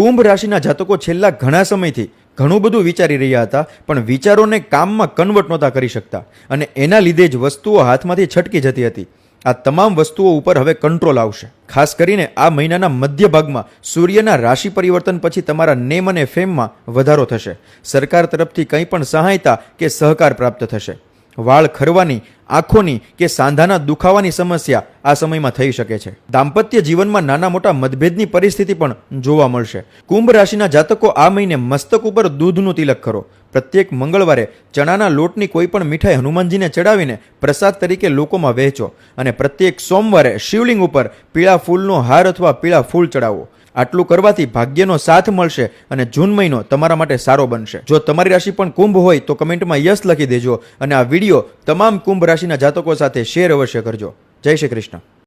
કુંભ રાશિના જાતકો છેલ્લા ઘણા સમયથી ઘણું બધું વિચારી રહ્યા હતા, પણ વિચારોને કામમાં કન્વર્ટ નહોતા કરી શકતા અને એના લીધે જ વસ્તુઓ હાથમાંથી છટકી જતી હતી. આ તમામ વસ્તુઓ ઉપર હવે કંટ્રોલ આવશે. ખાસ કરીને આ મહિનાના મધ્ય ભાગમાં સૂર્યના રાશિ પરિવર્તન પછી તમારા નેમ અને ફેમમાં વધારો થશે. સરકાર તરફથી કંઈ પણ સહાયતા કે સહકાર પ્રાપ્ત થશે. વાળ ખરવાની આંખોની કે સાંધાના દુખાવાની સમસ્યા આ સમયમાં થઈ શકે છે. દાંપત્ય જીવનમાં નાના મોટા મતભેદની પરિસ્થિતિ પણ જોવા મળશે. કુંભ રાશિના જાતકો આ મહિને મસ્તક ઉપર દૂધનું તિલક કરો. પ્રત્યેક મંગળવારે ચણાના લોટની કોઈ પણ મીઠાઈ હનુમાનજીને ચડાવીને પ્રસાદ તરીકે લોકોમાં વહેંચો અને પ્રત્યેક સોમવારે શિવલિંગ ઉપર પીળા ફૂલનો હાર અથવા પીળા ફૂલ ચડાવો. આટલું કરવાથી ભાગ્યનો સાથ મળશે અને જૂન મહિનો તમારા માટે સારો બનશે. જો તમારી રાશિ પણ કુંભ હોય તો કમેન્ટમાં યસ લખી દેજો અને આ વીડિયો તમામ કુંભ રાશિના જાતકો સાથે શેર અવશ્ય કરજો. જય શ્રી કૃષ્ણ.